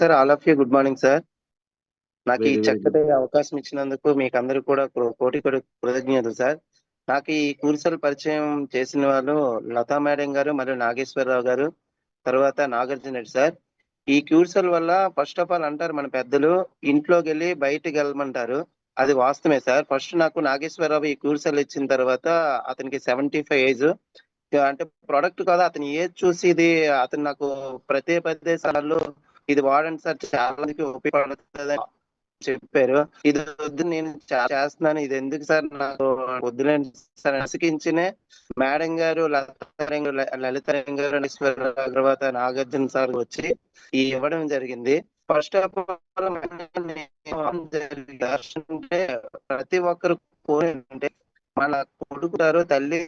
Sir all of you. Good morning sir. నాకు ఈ చక్కటి అవకాశం ఇచ్చినందుకు మీకు అందరూ కూడా కోటి కోటి కృతజ్ఞతలు సార్. నాకు ఈ కూర్సలు పరిచయం చేసిన వాళ్ళు లతా మేడం గారు మరియు నాగేశ్వరరావు గారు తర్వాత నాగార్జున రెడ్డి సార్. ఈ క్యూర్సల్ వల్ల ఫస్ట్ ఆఫ్ ఆల్ అంటారు మన పెద్దలు ఇంట్లోకి వెళ్ళి బయటికి వెళ్ళమంటారు. అది వాస్తవమే సార్. ఫస్ట్ నాకు నాగేశ్వరరావు ఈ క్యూర్సల్ ఇచ్చిన తర్వాత అతనికి సెవెంటీ ఫైవ్ ఏజ్. అంటే ప్రొడక్ట్ కదా అతని ఏజ్ చూసి ఇది అతను నాకు ప్రతి పదే సార్లు ఇది వాడండి సార్ చాలా మందికి ఉపయోగపడుతుంది చెప్పారు. ఇది వద్దు నేను చేస్తున్నాను. ఇది ఎందుకు సార్? నాకు వద్దులేండి సార్. అసకించినే మేడం గారు లలిత గారు లలిత గారు ఈశ్వర నాగార్జున సార్ వచ్చి ఈ ఇవ్వడం జరిగింది. ఫస్ట్ ఆఫ్ ఆల్ అంటే ప్రతి ఒక్కరు కోరేంటే మన కొడుకుతారు తల్లి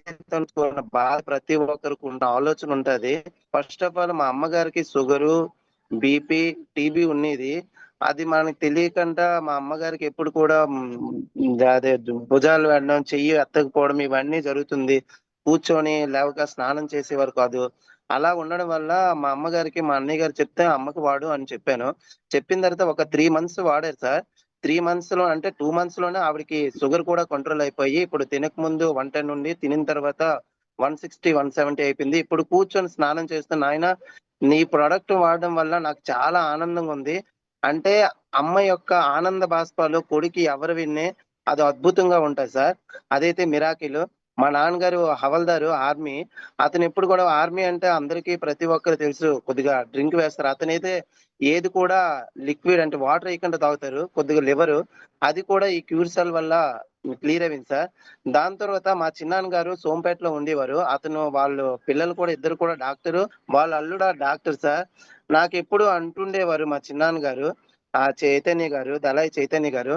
బాధ ప్రతి ఒక్కరికి ఉన్న ఆలోచన ఉంటది. ఫస్ట్ ఆఫ్ ఆల్ మా అమ్మగారికి షుగరు బీపీ టీబీ ఉన్నది. అది మనకి తెలియకుండా మా అమ్మగారికి ఎప్పుడు కూడా అదే భుజాలు వెళ్ళడం చెయ్యి ఎత్తకపోవడం ఇవన్నీ జరుగుతుంది. కూర్చొని లేవక స్నానం చేసేవారు కాదు. అలా ఉండడం వల్ల మా అమ్మగారికి మా అన్నయ్య గారు చెప్తే అమ్మకి వాడు అని చెప్పాను. చెప్పిన తర్వాత ఒక త్రీ మంత్స్ వాడారు సార్. త్రీ మంత్స్లో అంటే టూ మంత్స్లోనే ఆవిడకి షుగర్ కూడా కంట్రోల్ అయిపోయి ఇప్పుడు తినక ముందు వన్ టెన్ నుండి తినిన తర్వాత వన్ సిక్స్టీ వన్ సెవెంటీ అయిపోయింది. ఇప్పుడు కూర్చొని స్నానం చేస్తున్న ఆయన నీ ప్రోడక్ట్ వాడడం వల్ల నాకు చాలా ఆనందంగా ఉంది అంటే అమ్మ యొక్క ఆనంద బాష్పాలు కొడుకి ఎవరు విన్నే అది అద్భుతంగా ఉంటాయి సార్. అదైతే మిరాకిలు మా నాన్నగారు హవల్దారు ఆర్మీ. అతను ఎప్పుడు కూడా ఆర్మీ అంటే అందరికీ ప్రతి ఒక్కరు తెలుసు. కొద్దిగా డ్రింక్ వేస్తారు. అతనైతే ఏది కూడా లిక్విడ్ అంటే వాటర్ వేయకుండా తాగుతారు. కొద్దిగా లివర్. అది కూడా ఈ క్యూర్సల్ వల్ల క్లియర్ అయింది సార్. దాని తర్వాత మా చిన్నాన్న గారు సోంపేటలో ఉండేవారు. అతను వాళ్ళు పిల్లలు కూడా ఇద్దరు కూడా డాక్టరు. వాళ్ళ అల్లుడ డాక్టర్ సార్. నాకు ఎప్పుడు అంటుండేవారు మా చిన్నాన్న గారు ఆ చైతన్య గారు దళాయి చైతన్య గారు.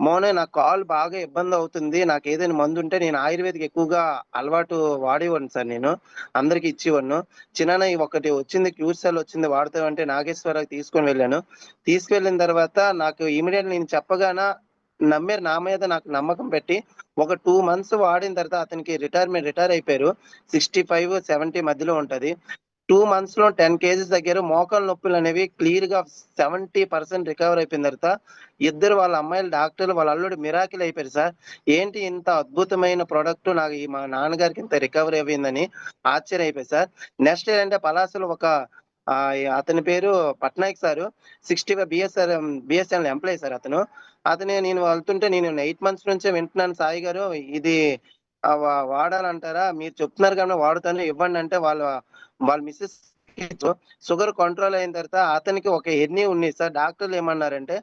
మోనే నాకు కాల్ బాగా ఇబ్బంది అవుతుంది. నాకు ఏదైనా మందు ఉంటే నేను ఆయుర్వేదిక్ ఎక్కువగా అలవాటు వాడేవాడిని సార్ నేను. అందరికి ఇచ్చేవాడిను. చిన్న ఒకటి వచ్చింది క్యూర్సెల్ వచ్చింది వాడతామంటే నాగేశ్వరరావు తీసుకొని వెళ్ళాను. తీసుకెళ్ళిన తర్వాత నాకు ఇమీడియట్ నేను చెప్పగానే నమ్మారు నా మీద నాకు నమ్మకం పెట్టి ఒక టూ మంత్స్ వాడిన తర్వాత అతనికి రిటైర్మెంట్ రిటైర్ అయిపోయారు. సిక్స్టీ ఫైవ్ సెవెంటీ మధ్యలో ఉంటది. టూ మంత్స్లో టెన్ కేజీస్ దగ్గర మోకాలు నొప్పులు అనేవి క్లియర్గా సెవెంటీ పర్సెంట్ రికవర్ అయిపోయిన తర్వాత ఇద్దరు వాళ్ళ అమ్మాయిలు డాక్టర్లు వాళ్ళ అల్లుడు మిరాకిల్ అయిపోయారు సార్. ఏంటి ఇంత అద్భుతమైన ప్రోడక్ట్ నాకు మా నాన్నగారికి ఇంత రికవరీ అయిపోయిందని ఆశ్చర్య అయిపోయింది సార్. నెక్స్ట్ ఏంటంటే పలాసలో ఒక అతని పేరు Patnaik sir. Sixty five BSR BSNL employee sir అతను. అతని నేను వెళ్తుంటే నేను ఎయిట్ మంత్స్ నుంచే వింటున్నాను సాయి గారు. ఇది వాడాలంటారా? మీరు చెప్తున్నారు కానీ వాడుతాను. ఇవ్వండి అంటే వాళ్ళ వాళ్ళ మిస్సెస్ షుగర్ కంట్రోల్ అయిన తర్వాత అతనికి ఒక ఎన్ని ఉన్నాయి సార్. డాక్టర్లు ఏమన్నారంటే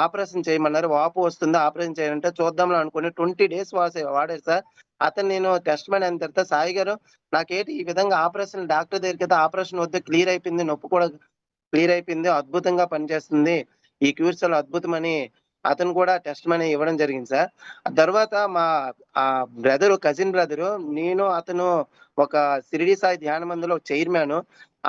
ఆపరేషన్ చేయమన్నారు. వాపు వస్తుంది. ఆపరేషన్ చేయాలంటే చూద్దాం అనుకుని ట్వంటీ డేస్ వాసే వాడారు సార్. అతను నేను టెస్ట్ మ్యాన్ అయిన తర్వాత సాయి గారు నాకేంటి ఈ విధంగా ఆపరేషన్ డాక్టర్ దగ్గరికి అయితే ఆపరేషన్ వద్ద క్లియర్ అయిపోయింది. నొప్పి కూడా క్లియర్ అయిపోయింది. అద్భుతంగా పనిచేస్తుంది. ఈ క్యూర్సల్ అద్భుతమని అతను కూడా టెస్ట్ మనీ ఇవ్వడం జరిగింది సార్. తర్వాత మా ఆ బ్రదరు కజిన్ బ్రదరు నేను అతను ఒక సిరిడి సాయి ధ్యాన మందులో చైర్మన్.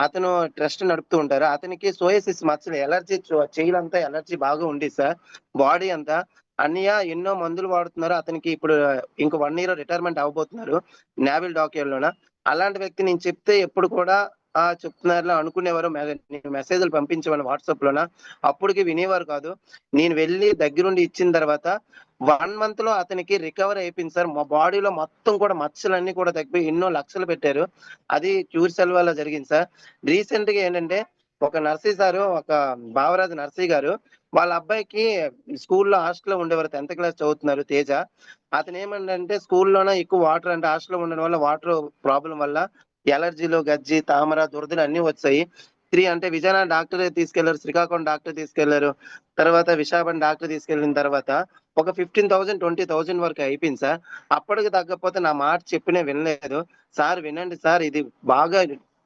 అతను ట్రస్ట్ నడుపుతూ ఉంటారు. అతనికి సోయసిస్ మచ్చలు ఎలర్జీ చెయ్యిలంతా ఎలర్జీ బాగా ఉంది సార్. బాడీ అంతా. అన్నయ్య ఎన్నో మందులు వాడుతున్నారు. అతనికి ఇప్పుడు ఇంకో వన్ ఇయర్ రిటైర్మెంట్ అవ్వబోతున్నారు. నావల్ డాక్యుమెంట్ అలాంటి వ్యక్తి నేను చెప్తే ఎప్పుడు కూడా ఆ చెప్తున్నారు అనుకునేవారు. మెసేజ్లు పంపించేవాళ్ళు వాట్సాప్ లోన అప్పటికి వినేవారు కాదు. నేను వెళ్ళి దగ్గరుండి ఇచ్చిన తర్వాత వన్ మంత్లో అతనికి రికవర్ అయిపోయింది సార్. మా బాడీలో మొత్తం కూడా మచ్చలన్నీ కూడా తగ్గిపోయి ఎన్నో లక్షలు పెట్టారు. అది క్యూర్ సెల్ వల్ల జరిగింది సార్. రీసెంట్గా ఏంటంటే ఒక నర్సీ సారు ఒక బావరాజు నర్సీ గారు వాళ్ళ అబ్బాయికి స్కూల్లో హాస్టల్లో ఉండేవారు. టెన్త్ క్లాస్ చదువుతున్నారు తేజ. అతను ఏమంటే స్కూల్లోనే ఎక్కువ వాటర్ అంటే హాస్టల్లో ఉండడం వల్ల వాటర్ ప్రాబ్లం వల్ల ఎలర్జీలు గజ్జి తామర దురదలు అన్ని వచ్చాయి. త్రీ అంటే విజయనగరం డాక్టర్ తీసుకెళ్ళారు శ్రీకాకుళం డాక్టర్ తీసుకెళ్ళారు. తర్వాత విశాఖపట్నం డాక్టర్ తీసుకెళ్ళిన తర్వాత ఒక ఫిఫ్టీన్ థౌసండ్ ట్వంటీ థౌసండ్ వరకు అయిపోయింది సార్. అప్పటికి తగ్గకపోతే నా మాట చెప్పినే వినలేదు. సార్ వినండి సార్ ఇది బాగా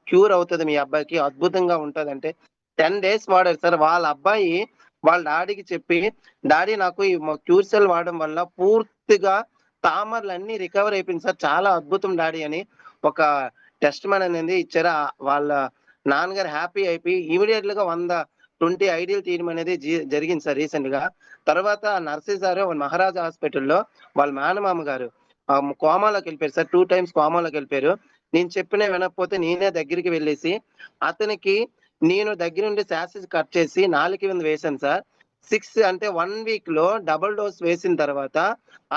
క్యూర్ అవుతుంది మీ అబ్బాయికి అద్భుతంగా ఉంటుంది అంటే టెన్ డేస్ వాడారు సార్. వాళ్ళ అబ్బాయి వాళ్ళ డాడీకి చెప్పి డాడీ నాకు ఈ క్యూర్ సెల్ వాడడం వల్ల పూర్తిగా తామరలు అన్ని రికవర్ అయిపోయింది సార్. చాలా అద్భుతం డాడీ అని ఒక టెస్ట్ మ్యాన్ అనేది ఇచ్చారు? వాళ్ళ నాన్నగారు హ్యాపీ అయిపోయి ఇమీడియట్గా వంద ట్వంటీ ఐడియల్ తీయడం అనేది జరిగింది సార్ రీసెంట్గా తర్వాత నర్సీ సార్ మహారాజా హాస్పిటల్లో వాళ్ళ మేనమామ గారు కోమాలోకి వెళ్ళిపోయారు సార్. టూ టైమ్స్ కోమాలోకి వెళ్ళిపోయారు. నేను చెప్పిన వినకపోతే నేనే దగ్గరికి వెళ్ళేసి అతనికి నేను దగ్గరుండి శాసెస్ కట్ చేసి నాలుగు మీద వేశాను సార్. సిక్స్ అంటే వన్ వీక్లో డబుల్ డోస్ వేసిన తర్వాత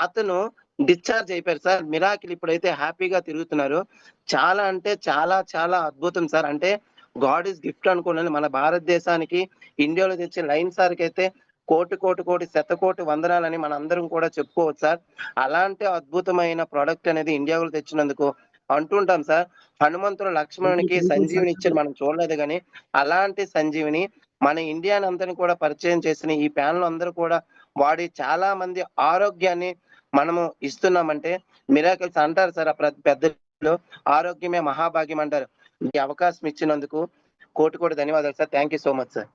అతను డిశ్చార్జ్ అయిపోయారు సార్. మిరాకిల్ ఇప్పుడైతే హ్యాపీగా తిరుగుతున్నారు. చాలా అంటే చాలా చాలా అద్భుతం సార్. అంటే గాడ్ ఇస్ గిఫ్ట్ అనుకున్నాను మన భారతదేశానికి ఇండియాలో తెచ్చిన లైన్ సార్కి అయితే కోటి కోటి కోటి శత కోటి వందనాలని మన అందరం కూడా చెప్పుకోవచ్చు సార్. అలాంటి అద్భుతమైన ప్రోడక్ట్ అనేది ఇండియాలో తెచ్చినందుకు అంటుంటాం సార్. హనుమంతుడు లక్ష్మణునికి సంజీవిని ఇచ్చారు మనం చూడలేదు కానీ అలాంటి సంజీవిని మన ఇండియాని అందరిని కూడా పరిచయం చేసిన ఈ ప్యానల్ అందరూ కూడా వాడి చాలా మంది ఆరోగ్యాన్ని మనము ఇస్తున్నామంటే మిరాకిల్స్ అంటారు సార్ ఆ పెద్దలు. ఆరోగ్యమే మహాభాగ్యం అంటారు. ఈ అవకాశం ఇచ్చినందుకు కోటి కోటి ధన్యవాదాలు sir. Thank you so much sir.